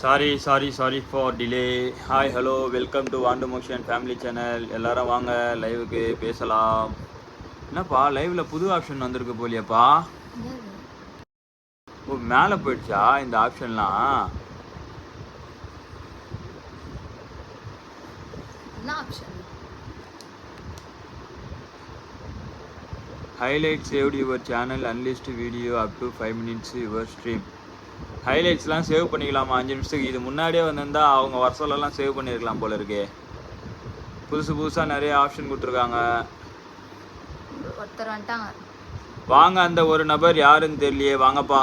Sorry sorry sorry for delay hi hello welcome to Vaandu motion family channel எல்லாரும் வாங்க. லைவுக்கு பேசலாம். என்னப்பா லைவ்ல புது ஆப்ஷன் வந்திருக்கு போலியாப்பா. ஓ மேலே போயிடுச்சா இந்த ஆப்ஷன்லாம் highlight saved your channel unlist video up to five minutes your stream ஹைலைட்ஸ்லாம் save பண்ணிக்கலாமா? அஞ்சு நிமிஷத்துக்கு. இது முன்னாடியே வந்திருந்தா அவங்க வருஷம்லாம் சேவ் பண்ணியிருக்கலாம் போல இருக்கே. புதுசு புதுசாக நிறைய ஆப்ஷன் கொடுத்துருக்காங்க. ஒருத்தர் வந்துட்டாங்க. வாங்க அந்த ஒரு நபர் யாருன்னு தெரியலையே. வாங்கப்பா.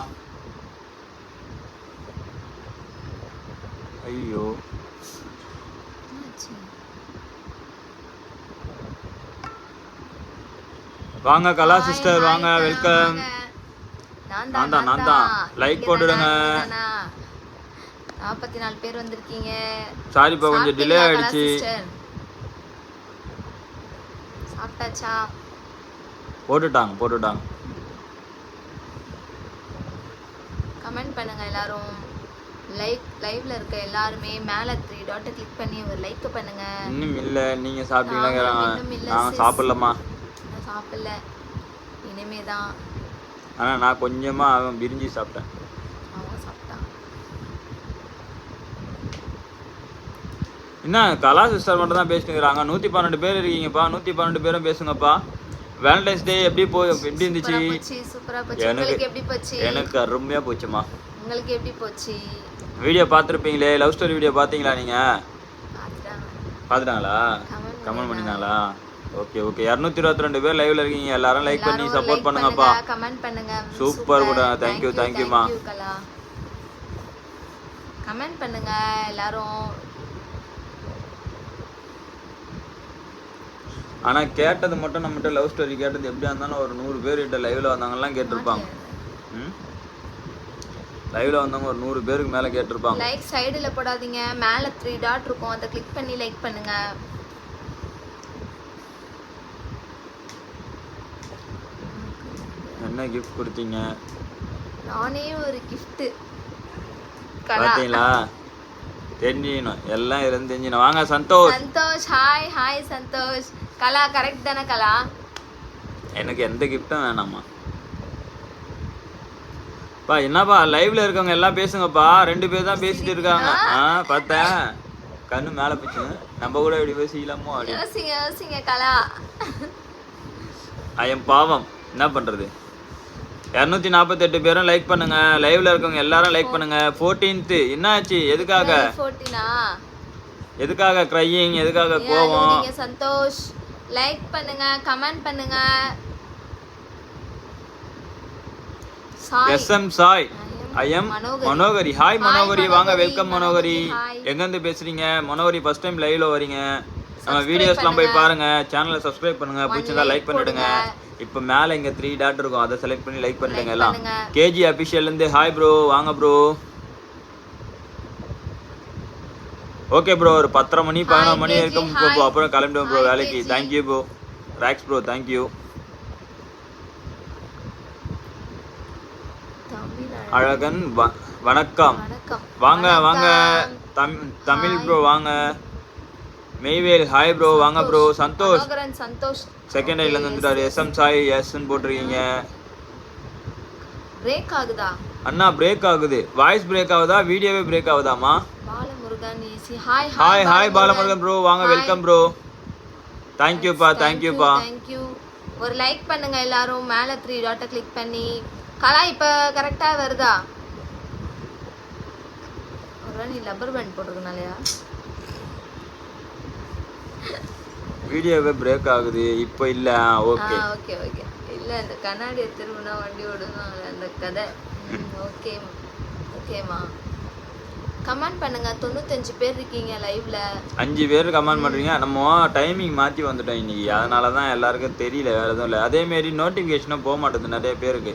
ஐயோ? வாங்க கலா சிஸ்டர் வாங்க வெல்கம். நான் நான் தான் நான் தான். நீங்க போட்டுடுங்க. நாற்பத்தி நாலு பேர் வந்திருக்கீங்க. சாரிப்பா கொஞ்சம் டிலே சாப்பிட்டீங்களா, ஆயிடுச்சு? சாப்பிட்டாச்சா? போட்டுட்டாங்க போட்டுட்டாங்க. கமெண்ட் பண்ணுங்க எல்லாரும். லைக் லைவ்ல இருக்க எல்லாருமே மேல த்ரீ டாட்டை கிளிக் பண்ணி ஒரு லைக் பண்ணுங்க. இன்னும் இல்லை சாப்பிட்டீங்களா நாங்க நாங்கள் sis. சாப்பிட்லம்மா. நான் சாப்பிடல. இனிமே தான் ஆனால் நான் கொஞ்சமாக அவன் பிரிஞ்சி சாப்பிட்டேன். என்ன கலா சிஸ்டர் மட்டும் தான் பேசிட்டுக்கிறாங்க நூற்றி பன்னெண்டு பேர் இருக்கீங்கப்பா. நூற்றி பன்னெண்டு பேரும் பேசுங்கப்பா. வேலண்டைன்ஸ் டே எப்படி போ எப்படி இருந்துச்சு? எனக்கு- உங்களுக்கு எப்படி போச்சு? எனக்கு அருமையாக போச்சுமா. உங்களுக்கு எப்படி போச்சு? வீடியோ பார்த்துருப்பீங்களே? லவ் ஸ்டோரி வீடியோ பார்த்தீங்களா நீங்கள் பார்த்துட்டாங்களா? கமெண்ட் பண்ணிட்டாங்களா? ஓகே ஓகே இரநூத்தி இருபத்தி ரெண்டு பேர் லைவ்ல இருக்கீங்க. எல்லாரும் லைக் பண்ணி சப்போர்ட் பண்ணுங்கப்பா. கமெண்ட் பண்ணுங்க. Super கூட. Thank you, thank you, மா. கலா கமெண்ட் பண்ணுங்க எல்லாரும். ஆனால் கேட்டது மட்டும் நம்மகிட்ட லவ் ஸ்டோரி கேட்டது எப்படியா இருந்தாலும் ஒரு நூறு பேர் கிட்ட லைவ்ல வந்தவங்கலாம் கேட்டிருப்பாங்க. ம்? லைவ்ல வந்தவங்க ஒரு நூறு பேருக்கு மேலே கேட்டிருப்பாங்க. லைக் சைடுல போடாதீங்க. மேல த்ரீ டாட் இருக்கும். அதை கிளிக் பண்ணி லைக் பண்ணுங்க. என்ன கிஃப்ட் கொடுத்தீங்க? நானே ஒரு gift. பார்த்தீங்களா தெரிஞ்சிக்கணும். எல்லாம் இருந்து தெரிஞ்சிக்கணும். வாங்க Santhosh. Santhosh hi hi Santhosh. Kala correct தானே கலா? எனக்கு எந்த கிஃப்ட்டும் வேணாம்மா. பா என்னப்பா லைவ்ல இருக்கவங்க எல்லாம் பேசுங்கப்பா. ரெண்டு பேர் தான் பேசிட்டு இருக்காங்க. ஆ பார்த்தேன். கண்ணு மேலே போச்சு நம்ம கூட இப்படி பேசிக்கலாமோ யோசிங்க யோசிங்க கலா. ஐயம் பாவம். என்ன பண்றது? இரநூத்தி நாற்பத்தெட்டு பேரும் லைக் பண்ணுங்க. லைவ்ல இருக்கவங்க எல்லாரும் லைக் பண்ணுங்க. ஃபோர்டீன்த்து என்ன ஆச்சு எதுக்காக எதுக்காக க்ரையிங் எதுக்காக கோவம்? சந்தோஷ்? லைக் பண்ணுங்க கமெண்ட் பண்ணுங்க. SM Sai IM Manohari. Manohari hi Manohari வாங்க வெல்கம் மனோகரி. எங்கேருந்து பேசுறீங்க? மனோகரி ஃபர்ஸ்ட் டைம் லைவ்ல வரீங்க நம்ம வீடியோஸ்லாம் போய். பாருங்க. சேனலை சப்ஸ்கிரைப் பண்ணுங்க. பிடிச்சிருந்தா like லைக் பண்ணிடுங்க இப்போ மேலே இங்க த்ரீ டாட் இருக்கும். அதை செலக்ட் பண்ணி லைக் பண்ணிடுங்க எல்லாம். கேஜி அபிஷியல் இருந்து ஹாய் ப்ரோ வாங்க ப்ரோ ஓகே ப்ரோ ஒரு பத்தரை மணி பதினொரு மணி இருக்கும் hi. ப்ரோ அப்புறம் கிளம்பிடுவோம் ப்ரோ வேலைக்கு. Thank you bro rocks bro thank you Azhagan வணக்கம். வாங்க வாங்க. தமிழ் ப்ரோ வாங்க. மெய்வேல் ஹாய் ப்ரோ வாங்க ப்ரோ சந்தோஷ். சந்தோஷ். செகண்ட் ஐல வந்துட்டாரு. எஸ்எம் சாய் எஸ்ன்னு போட்டிருக்கீங்க. பிரேக் ஆகுதா? அண்ணா பிரேக் ஆகுது. வாய்ஸ் பிரேக் ஆகுதா? வீடியோவே break ஆகுதாமா hi hi hi Balamurugan. Bro வாங்க வெல்கம் ப்ரோ தேங்க்யூப்பா தேங்க்யூப்பா தேங்க்யூ ஒரு லைக் பண்ணுங்க எல்லாரும். மேல த்ரீ டாட்டை கிளிக் பண்ணி. கலா இப்ப கரெக்டா வருதா? ஒரு நீ லப்பர் பேண்ட் போட்டிருக்கனாலயா? வீடியோவே பிரேக் ஆகுது. இப்போ இல்ல. ஓகே ஓகே ஓகே இல்ல இந்த கண்ணாடியை திரும்பினா வண்டி ஓடுவாங்க அந்த கதை. ஓகே ஓகேம்மா கமெண்ட் பண்ணுங்க. தொண்ணூத்தஞ்சு பேர் இருக்கீங்க லைவ்ல அஞ்சு பேர் கமெண்ட் பண்றீங்க. நம்ம டைமிங் மாத்தி வந்துட்டோம் இன்னைக்கு. அதனால தான் எல்லாருக்கும் தெரியல. வேற எதுவும் இல்லை. அதே மாரி நோட்டிஃபிகேஷனும் போக மாட்டேது நிறைய பேருக்கு.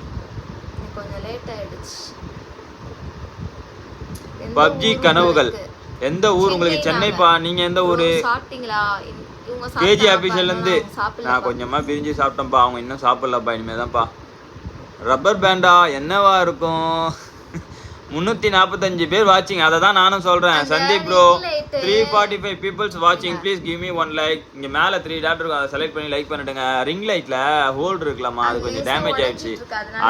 கொஞ்சம் லேட் ஆயிடுச்சு. பப்ஜி கனவுகள்? எந்த ஊர்? உங்களுக்கு சென்னை சென்னைப்பா நீங்க எந்த ஊரு? சாப்பிட்டீங்களா? கேஜி ஆஃபீஸ்ல இருந்து. நான் கொஞ்சமா பிரிஞ்சு சாப்பிட்டேன்ப்பா அவங்க இன்னும் சாப்பிடலப்பா இனிமே தான்ப்பா ரப்பர் பேண்டா என்னவா இருக்கும்? முன்னூத்தி நாற்பத்தஞ்சு பேர் வாட்சிங் அதை தான் நானும் சொல்றேன். அந்த Sandeep bro. Three forty five peoples வாட்சிங் please give me one like இங்க மேல த்ரீ டாட் இருக்கும். அதை செலக்ட் பண்ணி லைக் பண்ணிடுங்க. ரிங் லைட்ல ஹோல்டு இருக்கலாமா அது கொஞ்சம் டேமேஜ் ஆயிடுச்சு.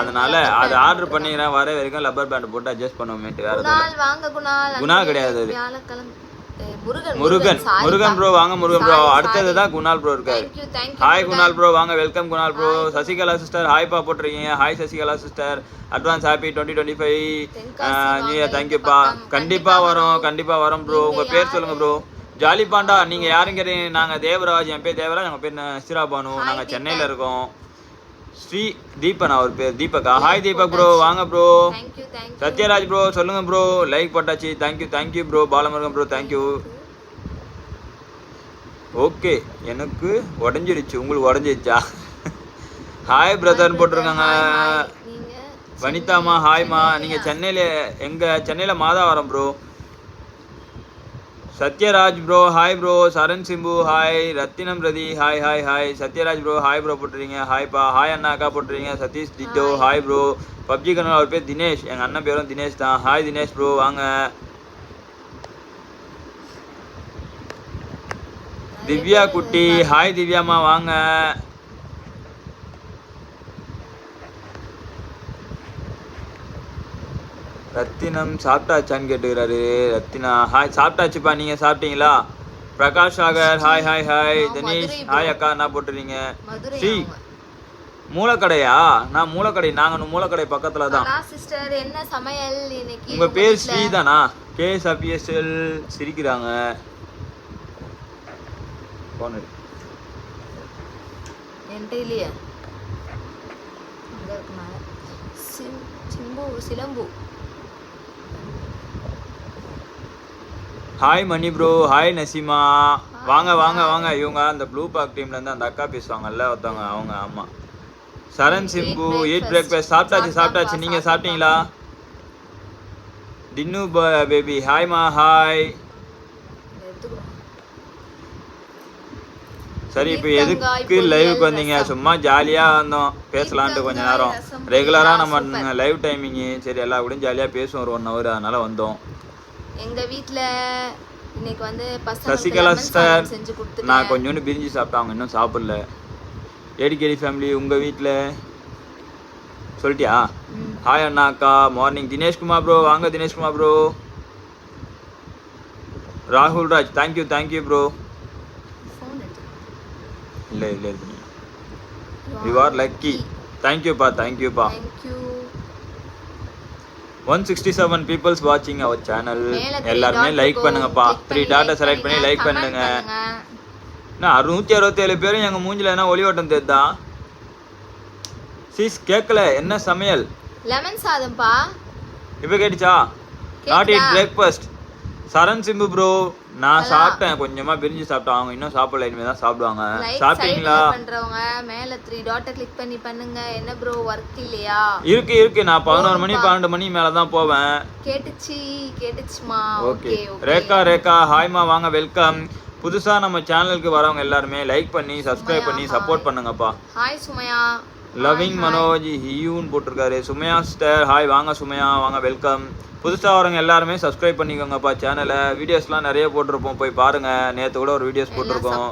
அதனால அதை ஆர்டர் பண்ணிக்கிறேன் வர வரைக்கும் லப்பர் பேண்ட் போட்டு அட்ஜஸ்ட் பண்ணுவோமேட்டு வேற குணா கிடையாது அது. முருகன் முருகன். ப்ரோ வாங்க முருகன் ப்ரோ அடுத்தது. தான் குணால் ப்ரோ இருக்காரு. ஹாய். குணால். ப்ரோ வாங்க welcome Kunal bro Sasikala sister hi பா போட்டிருக்கீங்க. Hi Sasikala sister advance happy twenty twenty five new year தேங்க்யூப்பா இந்த பக்கம். கண்டிப்பா வரோம். கண்டிப்பா வரோம் ப்ரோ உங்க பேர் சொல்லுங்க ப்ரோ ஜாலி பாண்டா நீங்க யாருங்க கேட்டீங்க? நாங்க தேவராஜ் என் பேர் தேவராஜ் எங்க பேர் சிரா பானு Hi, நாங்க தீபக். சென்னையில இருக்கோம். ஸ்ரீ தீபன் அவர் பேர் தீபக்கா. ஹாய் தீபக் ப்ரோ வாங்க ப்ரோ. சத்யராஜ் ப்ரோ சொல்லுங்க ப்ரோ லைக் போட்டாச்சு. Thank you thank you bro Balamurugan bro thank you okay எனக்கு உடஞ்சிருச்சு. உங்களுக்கு உடஞ்சிருச்சா? ஹாய் பிரதர்னு போட்டிருக்காங்க. வனிதாமா ஹாய்மா நீங்க சென்னையில எங்க? சென்னையில Madhavaram bro Sathyaraj bro hi bro Saran Simbu hi Rathinam Rathi hi hi hi Sathyaraj bro hi bro போட்டுறீங்க ஹாய்ப்பா ஹாய் அண்ணா அக்கா போட்டுறீங்க Sathish ditto hi bro PUBG Kannan அவர் பேர் தினேஷ். எங்க அண்ணன் பேரும் தினேஷ் தான். ஹாய் தினேஷ் ப்ரோ வாங்க. திவ்யா குட்டி. ஹாய் திவ்யாம்மா வாங்க. ரத்தினம் சாப்பிட்டாச்சான்னு கேட்டுக்கிறாரு. ரத்தினா ஹாய் சாப்பிட்டாச்சுப்பா நீங்க சாப்பிட்டீங்களா? Prakash Sagar hi hi hi Dinesh hi அக்கா என்ன போட்டுறீங்க ஸ்ரீ. மூலக்கடையா? நான் மூலக்கடை நாங்க மூலக்கடை பக்கத்துல தான். சிஸ்டர் என்ன சமையல் இன்னைக்கு? உங்க பேர்? ஸ்ரீ தானா? கேஎஸ் அபிஎஸ்எல் சிரிக்கிறாங்க. போன். என்கிட்ட இல்லையே. Simbu Silambu. Hi Mani bro hi Naseema வாங்க வாங்க வாங்க. இவங்க அந்த ப்ளூ பார்க் டீம்ல இருந்து அந்த அக்கா பேசுவாங்கல்ல ஒருத்தவங்க அவங்க ஆமா சரண் சிம்பு ஈட் பிரேக்ஃபாஸ்ட் சாப்பிட்டாச்சு சாப்பிட்டாச்சு. நீங்க சாப்பிட்டீங்களா? டின்னு பேபி ஹாய்மா ஹாய். சரி இப்போ எதுக்கு லைவுக்கு வந்தீங்க. சும்மா ஜாலியா வந்தோம் பேசலான்ட்டு கொஞ்ச நேரம். பீர்க்கங்காய் ரசம் ரெகுலரா பொரியலா? நம்ம. லைவ் டைமிங்கு சரி எல்லா கூடயும் ஜாலியா பேசுவோம். ஒரு ஒன் ஹவர் அதனால வந்தோம். எங்க வீட்ல இன்னைக்கு வந்து சசிகலா லெமன் செஞ்சு நான் கொடுத்துட்டேன் கொஞ்சோண்டு பிரிஞ்சு சாப்பிட்டேன். அவங்க இன்னும் சாப்பிடல. ஏடிகேடி ஃபேமிலி உங்க வீட்டில் சொல்லிட்டியா. ஹாய் அண்ணா அக்கா மார்னிங் தினேஷ்குமார் ப்ரோ வாங்க தினேஷ்குமார் ப்ரோ ராகுல் ராஜ் தேங்க்யூ தேங்க்யூ ப்ரோ. இல்லை இல்லை யூ ஆர் லக்கி தேங்க்யூப்பா தேங்க்யூப்பா you. One sixty seven peoples வாட்சிங் அவர் சேனல் எல்லாருமே லைக். பண்ணுங்கப்பா. த்ரீ டாட்டை செலக்ட் பண்ணி லைக் பண்ணுங்க. என்ன அறுநூத்தி அறுபத்தேழு பேரும் எங்க மூஞ்சில என்ன ஒளி ஓட்டம் தெரியுதா? சீஸ் கேட்கல என்ன சமையல்? லெமன் சாதம்ப்பா. இப்போ கேட்டுச்சா? Not it? Breakfast Saran Simbu bro நான். சாப்பிட்டேன். கொஞ்சமா பிரிஞ்சு சாப்பிட்டேன். அவங்க இன்னும் சாப்பிடல. இனிமே தான் சாப்பிடுவாங்க. சாப்பிட்டீங்களா? பண்றவங்க மேல த்ரீ டாட்டை கிளிக் பண்ணி பண்ணுங்க. என்ன ப்ரோ ஒர்க் இல்லையா? இருக்கு இருக்கு. நான் பதினோரு மணி பன்னெண்டு மணி மேல தான் போவேன். கேட்டுச்சு கேட்டுச்சுமா. ஓகே ரேகா ரேகா. ஹாய்மா வாங்க வெல்கம் புதுசா நம்ம சேனலுக்கு வரவங்க எல்லாருமே லைக் பண்ணி சப்ஸ்கிரைப் பண்ணி சப்போர்ட் பண்ணுங்கப்பா. ஹாய் சுமையா. லவ்விங் மனோஜ் ஹியூன்னு போட்டிருக்காரு. சுமையா சிஸ்டர் ஹாய் வாங்க சுமையா. வாங்க வெல்கம் புதுசா வரவங்க எல்லாருமே சப்ஸ்கிரைப் பண்ணிக்கோங்கப்பா சேனலை வீடியோஸ்லாம் நிறைய போட்டிருப்போம். போய் பாருங்க. நேத்து கூட ஒரு வீடியோஸ் போட்டிருக்கோம்.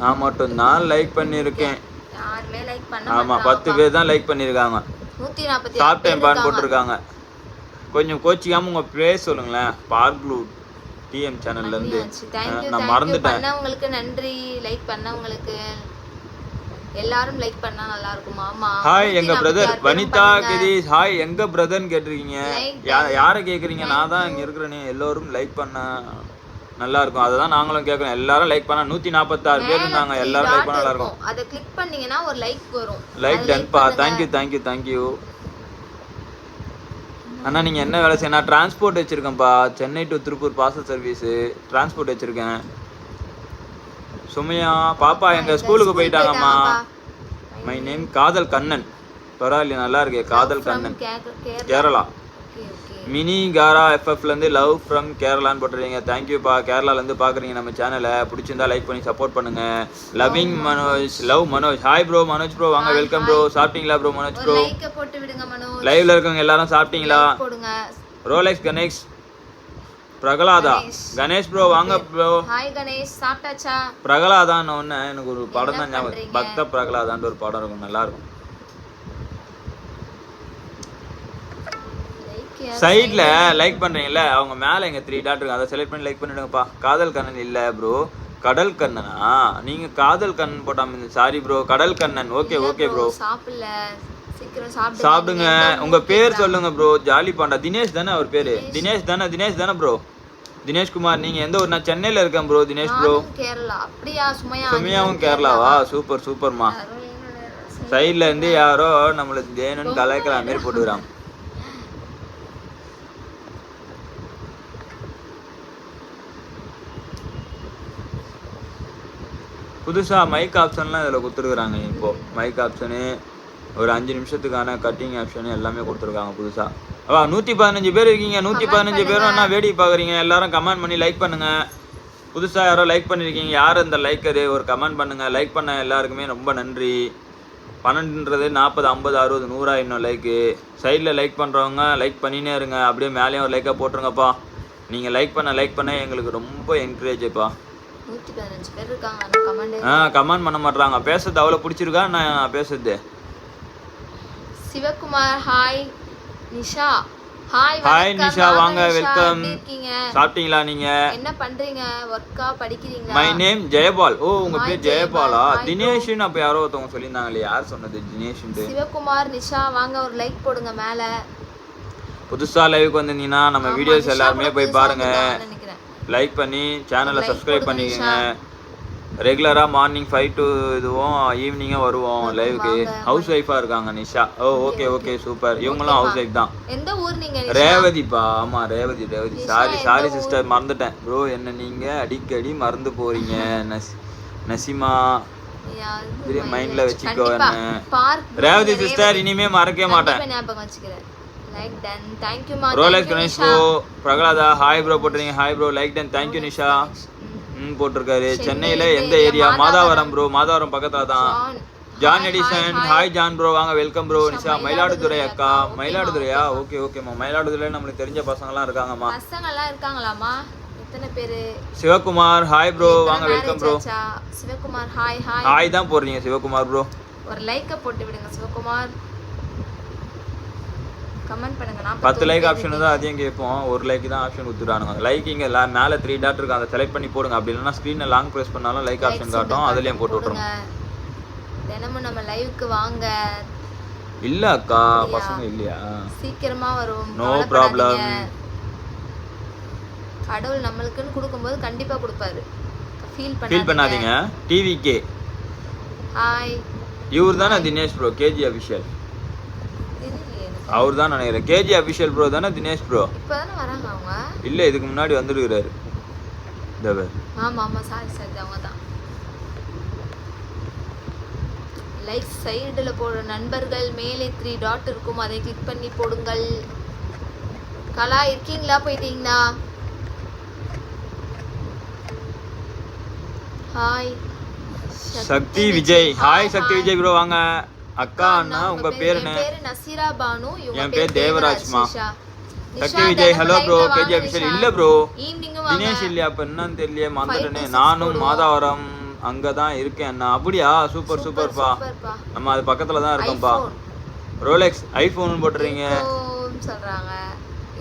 நான் மட்டும்தான் லைக் பண்ணியிருக்கேன். யாருமே லைக் பண்ண ஆமா பத்து பேர் தான் லைக் பண்ணியிருக்காங்க. சாப்பிட்டேன் பான்னு போட்டிருக்காங்க. கொஞ்சம் கோச்சிக்காம உங்க பேர் சொல்லுங்களேன். பார்க்லூ டிஎம் சேனல்ல இருந்து. தேங்க்யூ நான் மறந்துட்டேன். பண்ணவங்களுக்கு நன்றி. லைக் பண்ணவங்களுக்கு எல்லாரும் லைக் பண்ணா நல்லா இருக்குமா ஆமா ஹாய் எங்க 146 பிரதர் வனிதா. கிரீஷ் ஹாய் எங்க பிரதர்னு கேட்டிருக்கீங்க. யாரை கேக்குறீங்க? நான் தான் இங்க இருக்கிறேனே. எல்லோரும் லைக் பண்ண நல்லா இருக்கும் அதை தான் நாங்களும் கேட்குறோம் எல்லாரும் லைக் பண்ணா நூத்தி நாற்பத்தாறு பேர் இருந்தாங்க. எல்லாரும் லைக் பண்ண நல்லா இருக்கும். அதை கிளிக் பண்ணீங்கன்னா ஒரு லைக் வரும். லைக் டன்ப்பா பண்ணுங்க. தேங்க்யூ தேங்க்யூ தேங்க்யூ அண்ணா நீங்க என்ன வேலை செய்ய நான் transport வச்சிருக்கேன்ப்பா. Chennai to Tiruppur parcel service transport வச்சிருக்கேன். சுமையா பாப்பா எங்க ஸ்கூலுக்கு போயிட்டாங்கம்மா. மை நேம் காதல் கண்ணன். பரவாயில்லையா நல்லா இருக்கே காதல் கண்ணன். கேரளா. மினி காரா எஃப்எஃப்ல இருந்து லவ் ஃப்ரம் கேரளான்னு போட்டுறீங்க தேங்க்யூப்பா கேரளால இருந்து பாக்குறீங்க நம்ம சேனலை பிடிச்சிருந்தா லைக் பண்ணி சப்போர்ட் பண்ணுங்க. Loving Manoj love Manoj hi bro Manoj bro வாங்க வெல்கம் ப்ரோ சாப்பிட்டீங்களா ப்ரோ மனோஜ் ப்ரோ லைவ்ல இருக்கவங்க எல்லாரும் சாப்பிட்டீங்களா? ரோலெக்ஸ் கணேஷ் பிரகலாதா. கணேஷ். ப்ரோ வாங்க ப்ரோ ஹாய் கணேஷ் சாப்பிட்டாச்சா? பிரகலாதான்னு ஒன்று எனக்கு ஒரு படம் தான் ஞாபகம்? பக்த பிரகலாதான்னு ஒரு படம் இருக்கும். நல்லா இருக்கும் லைக் சைடில் லைக் பண்ணுறீங்கல்ல அவங்க மேலே எங்கள் த்ரீ டாட் இருக்கு அதை செலக்ட் பண்ணி லைக் பண்ணிடுங்கப்பா. காதல் கண்ணன் இல்லை ப்ரோ கடல் கண்ணனா? நீங்கள் காதல் Kannan போட்டாம sorry bro Kadal Kannan. Okay okay bro சாப்பிடல. சாப்பிடுங்க. உங்க பேர்? சொல்லுங்க ப்ரோ ஜாலி பாண்டா. தினேஷ் தானே அவர் பேரு? தினேஷ். தானே தினேஷ் தானே ப்ரோ தினேஷ் குமார் நீங்க எந்த ஊர்? நான் சென்னையில இருக்கேன் ப்ரோ தினேஷ் ப்ரோ கேரளா. அப்படியா? சுமையா? சுமியாவும் கேரளாவா சூப்பர் சூப்பர்மா. சைடுல இருந்து யாரோ நம்மளுக்கு தேனுன்னு கலாய்க்கிற மாதிரி போட்டுக்கிறாங்க புதுசா மைக் ஆப்ஷன்லாம் இதில் கொடுத்துருக்குறாங்க இப்போ. மைக் ஆப்ஷனு ஒரு அஞ்சு நிமிஷத்துக்கான கட்டிங் ஆப்ஷன் எல்லாமே கொடுத்துருக்காங்க புதுசா. அவா நூற்றி பதினஞ்சு பேர் இருக்கீங்க. நூற்றி பதினஞ்சு பேரும் என்ன வேடிக்கை பார்க்குறீங்க எல்லாரும் கமெண்ட் பண்ணி லைக் பண்ணுங்க. புதுசா யாரோ லைக் பண்ணியிருக்கீங்க யார் இந்த லைக்கரு ஒரு கமெண்ட் பண்ணுங்க. லைக் பண்ண எல்லாருக்குமே ரொம்ப நன்றி. பன்னெண்டுன்றது நாற்பது ஐம்பது அறுபது நூறா இன்னும் லைக்கு சைடில் லைக் பண்ணுறவங்க லைக் பண்ணினே இருங்க. அப்படியே மேலேயும் ஒரு லைக்காக போட்டுருங்கப்பா. நீங்கள் லைக் பண்ண லைக் பண்ண எங்களுக்கு ரொம்ப என்கரேஜ்ப்பா நூத்தி பதினஞ்சு பேர் இருக்காங்க. ஆனா கமெண்ட் ஆ கமெண்ட் பண்ண மாட்றாங்க. பேசுறது அவ்வளோ பிடிச்சிருக்கா? நான் பேசுறது? Sivakumar hi Nisha. Hi hi Nisha. வாங்க வெல்கம் சாப்பிட்டீங்களா நீங்கள் என்ன பண்றீங்க? ஒர்க்கா படிக்கிறீங்களா? My name Jayapal. ஓ உங்கள் Hi, பேர் ஜெயபால். தினேஷ்னு அப்போ யாரோ ஒருத்தவங்க சொல்லியிருந்தாங்களே. யார் சொன்னது? தினேஷ்ன்ட்டு. சிவகுமார் நிஷா வாங்க ஒரு லைக் போடுங்க மேல. புதுசா லைவுக்கு வந்திருந்தீங்கன்னா நம்ம வீடியோஸ் எல்லாருமே போய் பாருங்க. லைக் பண்ணி சேனலை சப்ஸ்கிரைப் பண்ணிக்கோங்க. ரெகுலரா மார்னிங் ஃபைவ் டு இதுவும் ஈவினிங்காக வருவோம் லைவுக்கு. ஹவுஸ் ஒய்ஃபாக இருக்காங்க Nisha. Oh okay okay super இவங்களும் ஹவுஸ் ஒய்ஃப் தான். எந்த ஊர் நீங்க நிஷா? ரேவதிப்பா. ஆமா Revathi Revathi. Sorry sorry? Sister மறந்துட்டேன். ப்ரோ என்ன நீங்க அடிக்கடி மறந்து போறீங்க. நஸ் நசிமா. மைண்ட்ல. வச்சுக்கோ. என்ன. ரேவதி சிஸ்டர் இனிமே மறக்கவே மாட்டேன். லைக் டன் தேங்க் யூ மா Rolex Ganesh bro Prahalatha hi bro போட்டுறீங்க hi bro like done thank you Nisha ம் போட்டிருக்காரு. சென்னையில எந்த ஏரியா? மாதாவரம் ப்ரோ மாதாவரம் பக்கத்துல தான். John Edison hi John bro வாங்க வெல்கம் ப்ரோ நிஷா மயிலாடுதுறை அக்கா. மயிலாடுதுறையா? ஓகே ஓகேம்மா. மயிலாடுதுறையில நம்மளுக்கு தெரிஞ்ச பசங்கலாம் இருக்காங்கம்மா. பசங்க எல்லாம் இருக்காங்களாமா எத்தனை பேரு? சிவகுமார் ஹாய் ப்ரோ வாங்க welcome bro? Sivakumar hi hi hi தான் போடுறீங்க சிவகுமார் ப்ரோ ஒரு லைக்க போட்டு விடுங்க சிவகுமார். கமெண்ட் பண்ணுங்க. பத்து லைக் ஆப்ஷன் தான் அதிகம் கேட்போம். ஒரு லைக் தான் ஆப்ஷன் கொடுத்துட்டானுங்க லைக் இங்க மேல த்ரீ டாட் இருக்கு. அதை செலக்ட் பண்ணி போடுங்க. அப்படி இல்லைன்னா ஸ்க்ரீனை லாங் ப்ரெஸ் பண்ணாலும் லைக் ஆப்ஷன் காட்டும். அதுலயும் போட்டு விட்ருங்க தினமும் நம்ம லைவுக்கு வாங்க. இல்ல அக்கா பசங்க இல்லையா? சீக்கிரமா வரும் நோ. ப்ராப்ளம் கடவுள் நம்மளுக்குன்னு கொடுக்கும்போது கண்டிப்பா கொடுப்பாரு. ஃபீல் ஃபீல் பண்ணாதீங்க. டிவிகே ஹாய் இவர் தானே தினேஷ் ப்ரோ கேஜி அபிஷியல் அவர் தான் நினைக்கிறேன். கேஜி அபிஷியல் ப்ரோ தானே தினேஷ் ப்ரோ இப்பதானே வராங்க அவங்க? இல்ல இதுக்கு முன்னாடி வந்துருக்கிறாரு. இந்த பாரு. ஆமா ஆமா சாரி சாரி அவங்க தான் லைக் சைடுல போடுற நண்பர்கள் மேலே த்ரீ டாட் இருக்கும் அதை கிளிக் பண்ணி போடுங்கள். கலா இருக்கீங்களா? போயிட்டீங்களா? Hi Sakthi Vijay. Hi Sakthi Vijay bro வாங்க. அக்கா அண்ணா உங்க பேர் என்ன? பேரு நசீரா பானு. என் பேர் தேவராஜ்மா. Sakthi Vijay hello bro KG Nisha. இல்ல ப்ரோ. தினேஷ் இல்லையா அப்ப என்னன்னு தெரியல மறந்துட்டேனே நானும். மாதாவரம் அங்கதான் இருக்கேன் அண்ணா. அப்படியா? சூப்பர் சூப்பர்ப்பா. நம்ம அது பக்கத்துல தான் இருக்கோம்ப்பா. Rolex iPhone போட்டுறீங்க. சொல்றாங்க.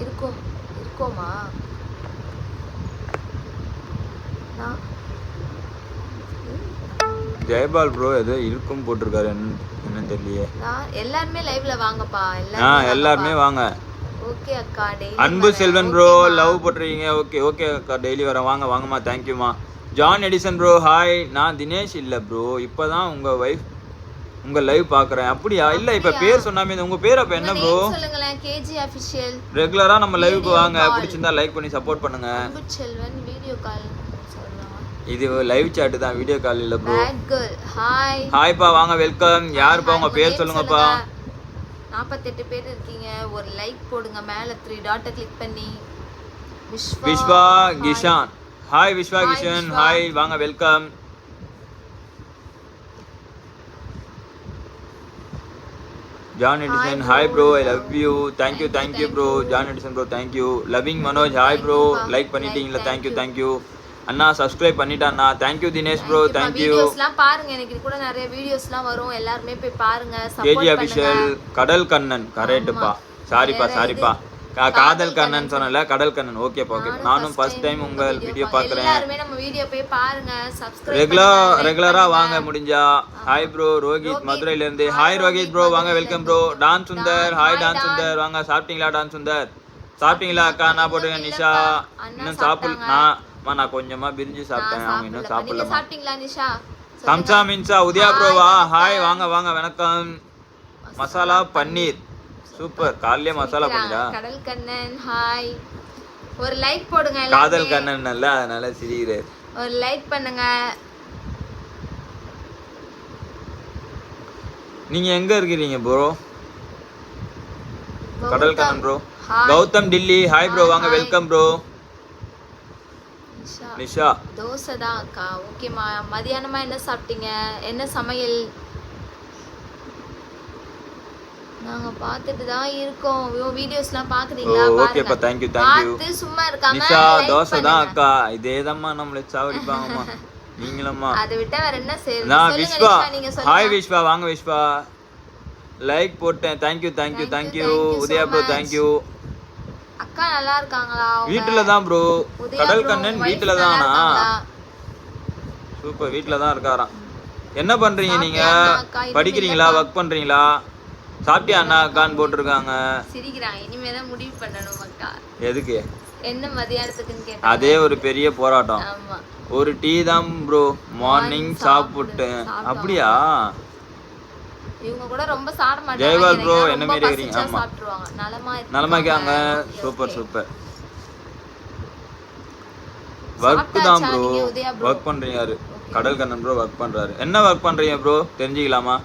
இருக்கும். இருக்குமா? ஜெயபால் ப்ரோ ஏதோ இருக்கும் போட்டிருக்காரு. என்னன்னு தெரியலையே. நான் எல்லாருமே லைவ்ல வாங்கப்பா. ஆ எல்லாருமே வாங்க. ஓகே அக்கா daily Anbu Selvan bro love போட்டுருக்கீங்க. Okay okay அக்கா டெய்லி வரேன் வாங்க வாங்கம்மா. தேங்க்யூம்மா ஜான் எடிசன் ப்ரோ ஹாய் நான் தினேஷ் இல்ல ப்ரோ இப்பதான் உங்க வைஃப் உங்க லைவ் பாக்குறேன் அப்படியா? இல்ல இப்ப பேர் சொன்னாமே இந்த உங்க பேர் அப்ப என்ன ப்ரோ சொல்லுங்களேன் கேஜி அபிஷியல் ரெகுலரா நம்ம லைவுக்கு வாங்க. பிடிச்சிருந்தா லைக் பண்ணி சப்போர்ட் பண்ணுங்க. செல்வன் வீடியோ கால் இது லைவ் சாட் தான் வீடியோ கால் இல்ல ப்ரோ ஹாய் ஹாய்ப்பா வாங்க வெல்கம் யாருப்பா உங்க பேர் சொல்லுங்கப்பா. நாற்பத்தெட்டு பேர் இருக்கீங்க. ஒரு லைக் போடுங்க. மேல த்ரீ டாட்டை கிளிக் பண்ணி. விஸ்வா. கிஷான். ஹாய் விஸ்வா கிஷன். ஹாய் வாங்க welcome John Edison hi bro. Bro I love you thank you you, thank you thank bro. John Edison bro thank you loving Manoj hi bro. Like பண்ணிட்டீங்களா? Like, thank you thank thank you Anna subscribe பண்ணிட்டாண்ணா. Thank you Dinesh bro thank you வீடியோஸ்லாம் பாருங்க. எனக்கு இது கூட நிறைய வீடியோஸ்லாம் வரும். எல்லாருமே போய் பாருங்க. கேஜி பண்ணுங்க. கடல் கண்ணன். கரெக்டுப்பா சாரிப்பா சாரிப்பா காதல் கண்ணன். சொன்னல கடல் கண்ணன். ஓகேப்பா ஓகே நானும் ஃபர்ஸ்ட் டைம் உங்க வீடியோ பார்க்குறேன் எல்லாருமே நம்ம வீடியோ போய் பாருங்க. சப்ஸ்கிரைப் ரெகுலர் ரெகுலரா வாங்க முடிஞ்சா. ஹாய் ப்ரோ ரோஹித் மதுரையில இருந்து ஹாய் ரோஹித் ப்ரோ வாங்க welcome bro Don Sundar hi Don Sundar வாங்க சாப்பிட்டீங்களா டான் சுந்தர் சாப்பிட்டீங்களா அக்கா? நான் போட்டுங்க நிஷா. இன்னும் சாப்பிடல. நான் அம்மா, நான் கொஞ்சமா பிரிஞ்சு சாப்பிட்டேன். அவங்க இன்னும் நீங்க சாப்பிடலமா சாப்பிட்டீங்களா நிஷா? சம்சா மின்சா உதயா ப்ரோவா. ஹாய் வாங்க வாங்க வணக்கம். மசாலா பன்னீர். சூப்பர். காலையிலே மசாலா பன்னீரா கடல் கண்ணன் ஹாய். ஒரு லைக் போடுங்க காதல். கண்ணன் நல்ல அதனால சிரிக்கிறார். ஒரு லைக் பண்ணுங்க. நீங்க எங்க இருக்கிறீங்க bro Kadal Kannan bro. Gautham Delhi. Hi bro வாங்க. Welcome bro Nisha. தோசை தான் அக்கா. ஓகேம்மா மதியானமா என்ன சாப்பிட்டீங்க? என்ன சமையல்? நாங்க பார்த்துட்டு தான் இருக்கோம் வீடியோஸ்லாம் பாக்குறீங்களா ஓகேப்பா, thank you. பார்த்து சும்மா இருக்காம நிஷா தோசை தான். அக்கா. இதேதாம்மா நம்மள சாவடிப்பாங்கம்மா. நீங்களம்மா. அதை விட்டா வேற என்ன செய்யறது நான் விஸ்வா ஹாய் விஸ்வா வாங்க விஸ்வா லைக் போட்டேன். Thank you thank you thank you Udhaya bro. Thank you அக்கா நல்லா இருக்காங்களா? வீட்டுல தான் ப்ரோ கடல் கண்ணன் வீட்டுல தானா? சூப்பர் வீட்டுல தான் இருக்காராம். என்ன பண்றீங்க நீங்க? படிக்கிறீங்களா. ஒர்க் பண்றீங்களா? சாப்பிட்டியா அண்ணா அக்கான்னு போட்டிருக்காங்க. சிரிக்கிறாங்க இனிமே தான் முடிவு பண்ணணும் அக்கா. எதுக்கு? என்ன மதியானத்துக்குன்னு கேட்டா? அதே ஒரு பெரிய போராட்டம். ஒரு டீ தான் ப்ரோ மார்னிங் சாப்பிட்டேன். சாப்பிட்டோம். அப்படியா? இவங்க கூட ரொம்ப சாப்பிட மாட்டாங்க. bro, எனக்கு என்ன இருக்கிறீங்க? பசிச்சா ஆமா. சாப்பிட்டுருவாங்க. நலமா நலமா இருக்காங்க. Okay, super. சூப்பர். ஒர்க் தான் ப்ரோ? ஒர்க் பண்றீங்க கடல் கண்ணன் ப்ரோ ஒர்க் பண்றாரு. என்ன ஒர்க் பண்றீங்க ப்ரோ தெரிஞ்சுக்கலாமா?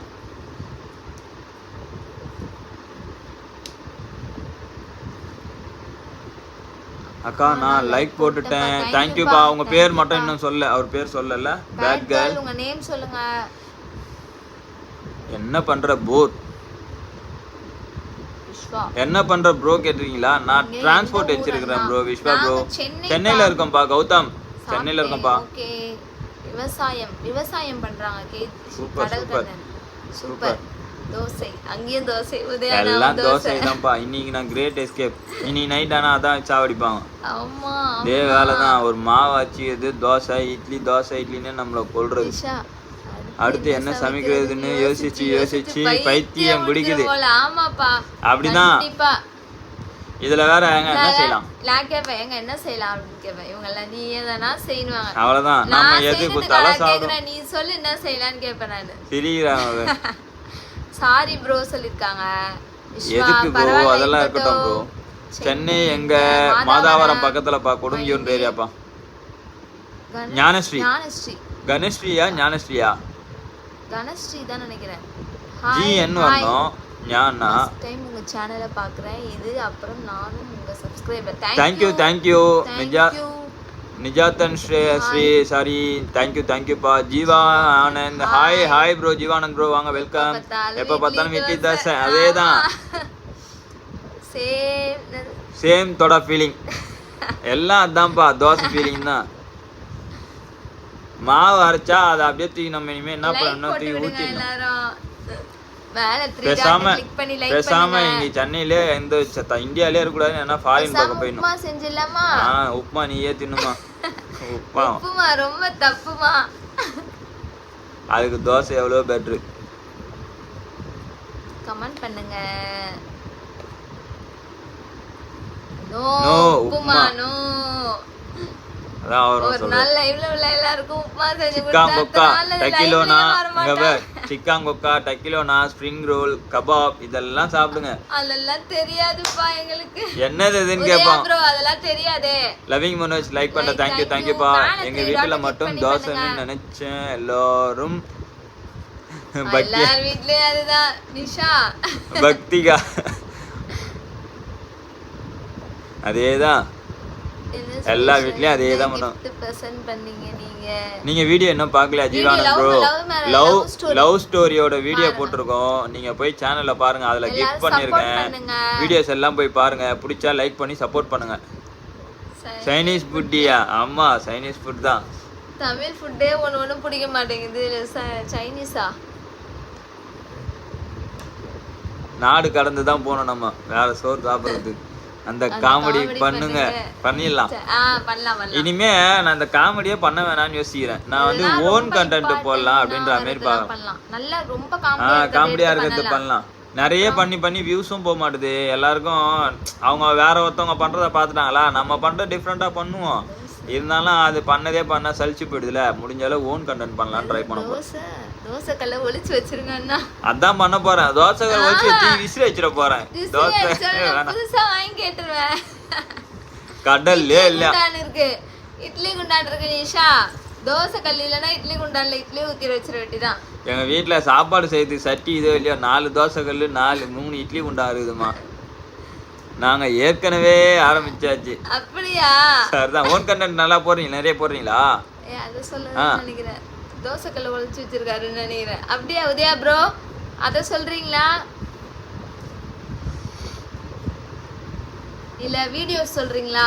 அக்கா நான் லைக் போட்டுட்டேன். you தேங்க்யூப்பா உங்க பேர் மட்டும். இன்னும் சொல்ல அவர் பேர் சொல்லல. பேட் கேர்ள் உங்க நேம் சொல்லுங்க. என்ன பண்ற போர் என்ன பண்ற ப்ரோ கேட்டிருக்கீங்களா? நான் டிரான்ஸ்போர்ட் வச்சிருக்கிறேன்? ப்ரோ விஸ்வா ப்ரோ சென்னையில. இருக்கோம்ப்பா கௌதம். சென்னையில இருக்கோம்ப்பா விவசாயம். விவசாயம் பண்றாங்க K. Kannan. Super. Super. Dosa. அங்கேயும் தோசை தான்ப்பா இன்னைக்கு நான் கிரேட் எஸ்கேப் இன்னைக்கு நைட் ஆனா அதான் சாவடிப்பாங்க. ஆமா இதே வேலை தான் ஒரு எது தோசை இட்லி தோசை இட்லின்னு நம்மள கொள்றது அடுத்து என்ன சமைக்கிறதுன்னு யோசிச்சு யோசிச்சு பைத்தியம் பிடிக்குது. அப்படிதான். இதுல வேற ஏங்க என்ன செய்யலாம்? எங்க என்ன செய்யலாம் அப்படின்னு கேட்பேன் இவங்க எல்லாம் நீ எதனா செய்யணுவாங்க அவ்வளவுதான் நம்ம எது சாப்பிடும். கேக்குறேன், நீ சொல்லு என்ன செய்யலாம்னு கேட்பேன் நானு. சிரிக்கிறாங்க சாரி ப்ரோ சொல்லிருக்காங்க. எதுக்கு ப்ரோ அதெல்லாம் இருக்கட்டும் ப்ரோ சென்னை எங்க மாதாவரம் பக்கத்துலப்பா கொடுங்கியூர் ஏரியாப்பா ஞானஸ்ரீ. ஞானஸ்ரீ. கணேஷ்ரீயா ஞானஸ்ரீயா? கணஸ்ரீ தான் நினைக்கிறேன். என் வரணும் ஞானா. டைம் உங்க சேனலை பார்க்குறேன் இது அப்புறம் நானும் உங்க subscriber thank you thank you Nija Nijathan Sri Sri sorry. Thank you தேங்க்யூப்பா Jeeva Anand. Hi hi bro Jeevanand bro வாங்க வெல்கம் எப்போ பார்த்தாலும் இட்லி தோசை. அதே தான் சேம் சேம் தொட ஃபீலிங் எல்லாம் அதான்ப்பா. தோசை ஃபீலிங் தான். மாவு அரைச்சா அதை அப்படியே தூக்கி நம்ம இனிமே என்ன பண்ணணும் தூக்கி ஊற்றிடணும் பேசாம பேசாம இங்க சென்னையிலே எந்த இந்தியாலே இருக்கக்கூடாது என்ன ஃபாரின் பக்கம் போயிடணும். ஆ உப்புமா நீயே தின்னுமா. உப்புமா. உப்புமா ரொம்ப தப்புமா? அதுக்கு தோசை எவ்வளோ பெட்ரு கமெண்ட் பண்ணுங்க. நோ உப்புமா. நோ அதான் அவரும் சிக்காங்கொக்கா டக்கிலோனா இங்க சிக்காங்கொக்கா டக்கிலோனா ஸ்ப்ரிங் ரோல் கபாப் இதெல்லாம் சாப்பிடுங்க. அதெல்லாம் தெரியாதுப்பா எங்களுக்கு. என்னது இதுன்னு ப்ரோ அதெல்லாம் தெரியாதே. லவிங் மனோஜ் லைக் பண்ண Like, தேங்க்யூ. தேங்க்யூப்பா எங்க வீட்டுல மட்டும் தோசைன்னு. நினைச்சேன் எல்லாரும். பக்திகா. அதேதான். எல்லா வீட்லயும் அதே தான் பண்ணீங்க நீங்க. வீடியோ இன்னும் பார்க்கல ஜீவானந்த் ப்ரோ லவ். லவ் ஸ்டோரியோட வீடியோ போட்டிருக்கோம். நீங்க போய் சேனல்ல பாருங்க அதுல கிஃப்ட் பண்ணிருக்கேன். வீடியோஸ் எல்லாம் போய் பாருங்க. பிடிச்சா லைக் பண்ணி சப்போர்ட் பண்ணுங்க. சைனீஸ் ஃபுட்டியா ஆமா சைனீஸ் ஃபுட் தான். தமிழ் ஃபுட்டே ஒண்ணு ஒண்ணு பிடிக்க மாட்டேங்குது. சைனீஸா? நாடு கடந்து தான் போனோம் நம்ம. வேற சோறு சாப்பிடுறது அந்த காமெடி பண்ணுங்க. பண்ணிடலாம். இனிமே நான் இந்த காமெடியே பண்ண வேணாம்னு யோசிக்கிறேன். நான் வந்து ஓன் கண்டென்ட் போடலாம் அப்படின்ற மாதிரி பார்க்கலாம் காமெடியா இருக்கிறது பண்ணலாம். நிறைய பண்ணி பண்ணி வியூஸும் போக மாட்டுது. எல்லாருக்கும் அவங்க வேற ஒருத்தவங்க பண்றத பார்த்துட்டாங்களா? நம்ம பண்ற டிஃப்ரெண்டா பண்ணுவோம். இருந்தாலும் அது பண்ணதே பண்ணா சலிச்சு போயிடுதுல. முடிஞ்ச அளவு ஓன் கண்டென்ட் பண்ணலாம் ட்ரை பண்ண போறேன். தோசை தோசை கல்ல ஒளிச்சு வச்சிருங்க அண்ணா அதான் பண்ண போறேன். தோசைகள் வச்சு வச்சு விசிறி வச்சிட போறேன். தோசை. புதுசா வாங்கி கேட்டுருவேன். கடல்லே இல்ல. இருக்கு. இட்லி குண்டான் இருக்கு நிஷா. தோசை கல் இல்லைன்னா இட்லி குண்டான்ல இட்லி ஊத்தி வச்சிட வேண்டிதான் எங்க வீட்ல சாப்பாடு செய்யறதுக்கு சட்டி இதோ இல்லையோ நாலு தோசை கல்லு நாலு மூணு இட்லி குண்டா இருக்குதுமா நாங்க ஏற்கனவே ஆரம்பிச்சாச்சு. அப்படியா? சரிதான் ஓன் கண்டென்ட் நல்லா போடுறீங்க நிறைய போடுறீங்களா? ஏ அதை சொல்ல நினைக்கிறேன். தோசை கல்ல ஒளிச்சு வச்சிருக்காருன்னு நினைக்கிறேன். அப்படியா உதயா ப்ரோ அத சொல்றீங்களா? இல்ல வீடியோஸ் சொல்றீங்களா?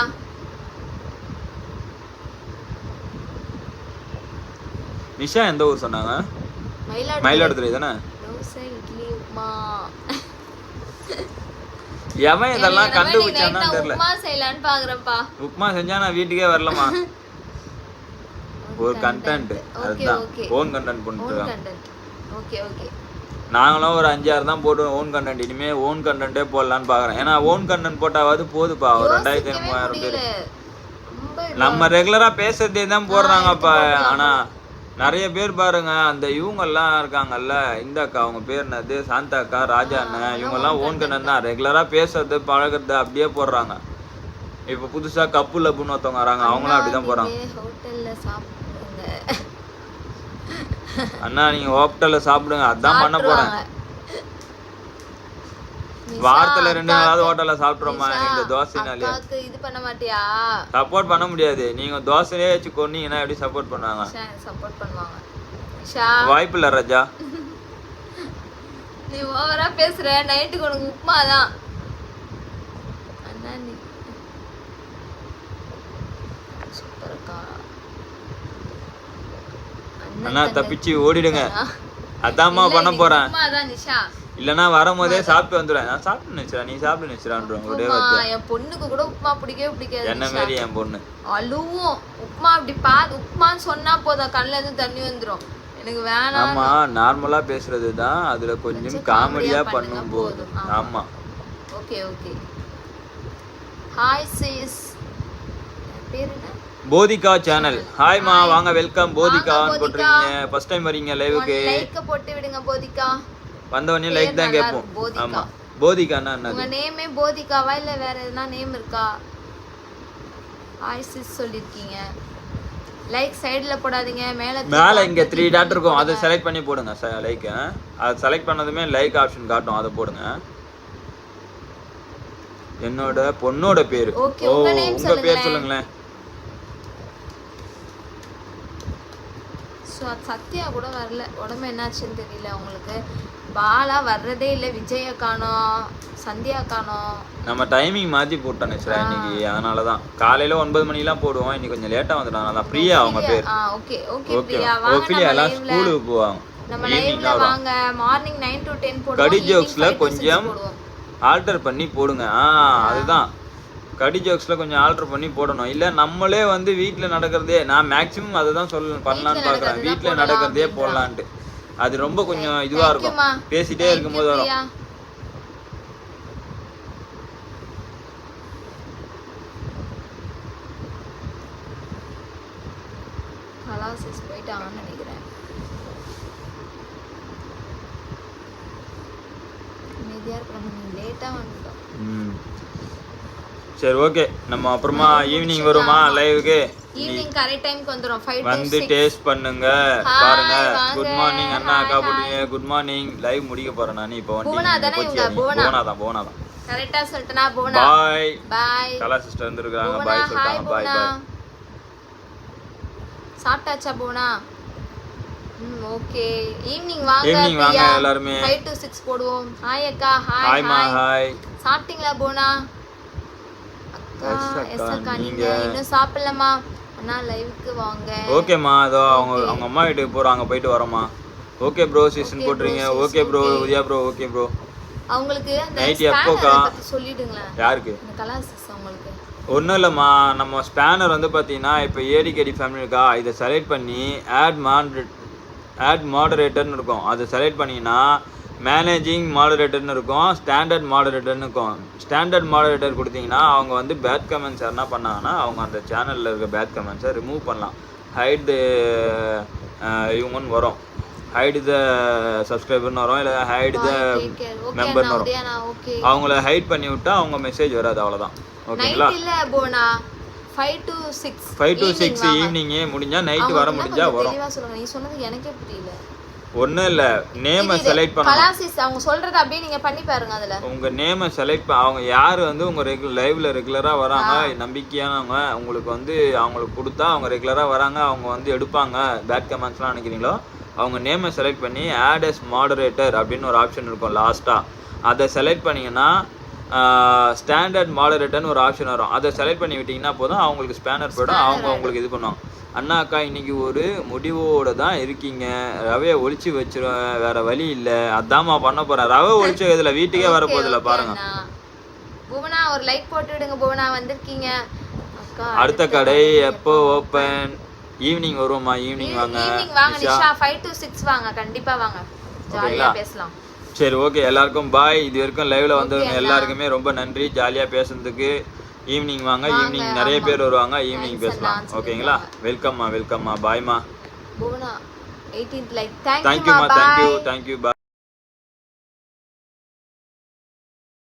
நிஷா எந்த ஊர் சொன்னாங்க? மயிலாடுதுறை தானே? தோசை இட்லி உப்புமா. எவன் இதெல்லாம் நான் தெரியல. உப்புமா செய்யலான்னு பாக்குறேன்ப்பா. உப்புமா செஞ்சா நான் வீட்டுக்கே வரலமா? ஒரு கண்டென்ட் அதுதான். ஓன் கண்டென்ட் பண்ணிட்டு ஓகே ஓகே. நாங்களும் ஒரு அஞ்சாறு தான் போடுவோம் ஓன் கண்டென்ட் இனிமே ஓன் கண்டென்ட்டே போடலான்னு பாக்குறேன். ஏன்னா ஓன் கண்டென்ட் போட்டாவது போதுப்பா. ஒரு ரெண்டாயிரத்தி மூவாயிரம் பேர். நம்ம ரெகுலரா பேசுறதே தான் போடுறாங்கப்பா. ஆனா நிறைய பேர் பாருங்க அந்த இவங்க எல்லாம் இருக்காங்கல்ல இந்த அக்கா அவங்க பேர் என்னது? சாந்தா அக்கா ராஜா அண்ணன் இவங்க எல்லாம் ஓன் கண்டன் தான். ரெகுலரா பேசுறது பழகுறது அப்படியே போடுறாங்க. இப்ப புதுசா கப்பு லப்புன்னு ஒருத்தவங்க வராங்க அவங்களும் போறாங்க. ஹோட்டல்ல சாப்பிடுங்க. அண்ணா நீங்க ஹோட்டல்ல சாப்பிடுங்க அதான் பண்ண. நிஷா, வாரத்துல ரெண்டு நாளாவது ஹோட்டல்ல சாப்பிட்றோமா இந்த தோசைனாலே. இது பண்ண மாட்டியா? சப்போர்ட் பண்ண முடியாது. நீங்க தோசையே வச்சு கொன்னீங்கன்னா எப்படி சப்போர்ட் பண்ணுவாங்க? சப்போர்ட் பண்ணுவாங்க. வாய்ப்பு இல்ல ராஜா. நீ ஓவரா பேசுற. நைட்டுக்கு உனக்கு உப்புமா தான் அண்ணா நீ தப்பிச்சு ஓடிடுங்க. அதாம்மா பண்ண போறேன். உப்புமா தான் நிஷா. இல்லனா வரும்போதே சாப்பிட்டு வந்துடுவேன். நான் சாப்பிட்டு நினைச்சா நீ சாப்பிட்டு வார்த்தை என் பொண்ணுக்கு கூட உப்புமா பிடிக்கவே பிடிக்காது என்ன. மாரி என் பொண்ணு? அழுவும். உப்புமா அப்படி பா உப்புமான்னு சொன்னா போதும். கண்ணுல இருந்து தண்ணி வந்துரும். எனக்கு வேணாம் ஆமா நார்மலா பேசுறது தான். அதுல கொஞ்சம் காமெடியா பண்ணும் போது. போதும். ஆமா. Okay okay. ஹாய் சிஸ் பேர் என்ன? போதிகா சேனல் ஹாய்மா வாங்க வெல்கம் போதிகான்னு போதிகா. போட்டுருக்கீங்க. ஃபர்ஸ்ட் டைம் வரீங்க லைவுக்கு லைக்க போட்டு விடுங்க போதிகா. வந்தவொடனே லைக் தான் கேட்போம். ஆமா. என்னது உங்க நேமே போதிகாவா? இல்ல வேற எதுனா நேம் இருக்கா? ஹாய் சிஸ் சொல்லிருக்கீங்க லைக் சைடுல போடாதீங்க. மேல மேல இங்க த்ரீ டாட் இருக்கும். அதை செலக்ட் பண்ணி போடுங்க லைக் அது செலக்ட் பண்ணதுமே லைக் ஆப்ஷன் காட்டும். அதை போடுங்க. என்னோட பொண்ணோட பேரு. ஓ உங்க பேர் சொல்லுங்களேன். ஸோ சத்யா கூட வரல. உடம்பு என்னாச்சுன்னு தெரியல அவங்களுக்கு. பாலா வர்றதே இல்லை. விஜய காணோம் சந்தியா காணோம். நம்ம டைமிங் மாத்தி போட்டோம் நிச்சயம் இன்னைக்கு. அதனால தான் காலையில ஒன்பது மணிலாம் போடுவோம். இன்னைக்கு கொஞ்சம் லேட்டா வந்துட்டாங்க அதான் பிரியா அவங்க பேர். ஓகே. ஓகே பிரியா. வாங்க எல்லாம் ஸ்கூலுக்கு போவாங்க. நம்ம லைவ்ல வாங்க. மார்னிங் நைன் டு டென் போடுவோம். கடி ஜோக்ஸ்ல கொஞ்சம் ஆல்டர் பண்ணி போடுங்க. ஆ. அதுதான். கடி ஜோக்ஸ்ல கொஞ்சம் ஆல்டர் பண்ணி போடணும். இல்ல நம்மளே வந்து வீட்ல நடக்கிறதே நான் மேக்ஸிமம் அதை தான் சொல்ல பண்ணலான்னு வீட்ல போடலாம் நடக்கிறதே. போடலான்ட்டு. அது ரொம்ப கொஞ்சம் இதுவா Thank இருக்கும். you, இருக்கும்போது வரும். கலாசிஸ் போயிட்டாங்கன்னு நினைக்கிறேன். அமைதியா இருக்கிறோம் லேட்டா வந்துட்டோம். சரி ஓகே நம்ம அப்புறமா ஈவினிங் வருமா லைவுக்கு ஈவினிங் கரெக்ட் டைம்க்கு வந்துரும். ஃபைவ் டு வந்து டேஸ்ட் பண்ணுங்க. பாருங்க. குட் மார்னிங் அண்ணா அக்கா hi. போட்டீங்க குட் மார்னிங் லைவ் முடிக்க போறேன் நான். இப்போ வண்டி புவனா தானே இவங்க. புவனா தான் புவனா தான். கரெக்டா சொல்லிட்டனா போனா? பாய் பாய் கலா சிஸ்டர் வந்திருக்காங்க போனா சொல்லிட்டாங்க. பாய் போனா. பாய் சாப்பிட்டாச்சா போனா? ம் ஓகே ஈவினிங் வாங்க ஈவினிங் வாங்க எல்லாருமே. ஃபைவ் டு சிக்ஸ் போடுவோம். ஹாய் அக்கா. ஹாய் ஹாய் சாப்பிட்டீங்களா போனா? எஸ் அக்கா நீங்க நீங்க? இன்னும் சாப்பிடலமா? அண்ணா லைவுக்கு வாங்க. ஓகேம்மா அதோ அவங்க அவங்க அம்மா வீட்டுக்கு போறாங்க போயிட்டு வரோம்மா. Okay bro season போட்டுறீங்க okay bro. Udhaya bro okay bro அவங்களுக்கு எப்போக்கா? சொல்லிடுங்களேன். யாருக்கு? அவங்களுக்கு. ஒன்றும் இல்லைம்மா நம்ம ஸ்பேனர் வந்து பார்த்தீங்கன்னா இப்போ ஏடிகேடி ஃபேமிலி இருக்கா இதை செலக்ட் பண்ணி ஆட் மாடரேட் ஆட் மாடரேட்டர்னு இருக்கும். அதை செலக்ட் பண்ணிங்கன்னா மேனேஜிங் மாடரேட்டர்னு இருக்கும் ஸ்டாண்டர்ட் மாடரேட்டர்னு இருக்கும். ஸ்டாண்டர்ட் மாடரேட்டர் கொடுத்தீங்கன்னா அவங்க வந்து பேட் கமெண்ட்ஸ் என்ன பண்ணாங்கன்னா அவங்க அந்த சேனலில் இருக்க பேட் கமெண்ட்ஸை ரிமூவ் பண்ணலாம். ஹைட் இவங்கன்னு வரும். ஹைட் த சப்ஸ்கிரைபர்னு வரும் இல்லை ஹைட் த மெம்பர்னு வரும். அவங்கள ஹைட் பண்ணி விட்டா அவங்க மெசேஜ் வராது அவ்வளோதான் ஓகேங்களா five to six five to six ஈவினிங்கே முடிஞ்சா நைட்டு வர முடிஞ்சா வரும். தெளிவா சொல்லுங்க. நீ சொன்னது எனக்கே புரியல. ஒன்றும் இல்லை நேமை செலக்ட் கலாசிஸ் அவங்க சொல்றது அப்படியே நீங்க பண்ணி பாருங்க அதுல. உங்கள் நேமை செலக்ட் அவங்க யார் வந்து உங்கள் ரெகுலர் லைவில் ரெகுலராக வராங்க நம்பிக்கையானவங்க உங்களுக்கு வந்து அவங்களுக்கு கொடுத்தா அவங்க ரெகுலராக வராங்க அவங்க வந்து எடுப்பாங்க பேட் கமெண்ட்ஸ்லாம் நினைக்கிறீங்களோ அவங்க நேமை செலக்ட் பண்ணி ஆட் எஸ் மாடரேட்டர் அப்படின்னு ஒரு ஆப்ஷன் இருக்கும் லாஸ்ட்டாக அதை செலக்ட் பண்ணிங்கன்னா ஸ்டாண்டர்ட் மாடரேட்டர்னு ஒரு ஆப்ஷன் வரும். அதை செலக்ட் பண்ணி விட்டிங்கன்னா போதும் அவங்களுக்கு ஸ்பேனர் போய்டும் அவங்க உங்களுக்கு இது பண்ணுவாங்க. அண்ணா அக்கா இன்னைக்கு ஒரு முடிவோட தான் இருக்கீங்க. ரவையை ஒழிச்சு வச்சிருவேன் வேற வழி இல்லை. அதாம்மா பண்ண போறேன் ரவை ஒழிச்சு இதுல வீட்டுக்கே வர போதில்ல பாருங்க. புவனா ஒரு லைக் போட்டு விடுங்க. புவனா வந்திருக்கீங்க. அடுத்த கடை எப்போ ஓப்பன் ஈவினிங் வருவோம்மா ஈவினிங் வாங்க. வாங்க Nisha. Nisha. Five to six வாங்க. கண்டிப்பா வாங்க. ஜாலியா பேசலாம். சரி ஓகே எல்லாருக்கும் பாய் இது வரைக்கும் லைவ்ல வந்தவங்க எல்லாருக்குமே ரொம்ப நன்றி. ஜாலியா பேசுனதுக்கு. ஈவினிங் வாங்க. ஈவினிங் நிறைய பேர் வருவாங்க. ஈவினிங் பேசலாம். ஓகேங்களா? வெல்கம்மா வெல்கம்மா பாய்மா Bhuvana 18th like thank you bye thank you bye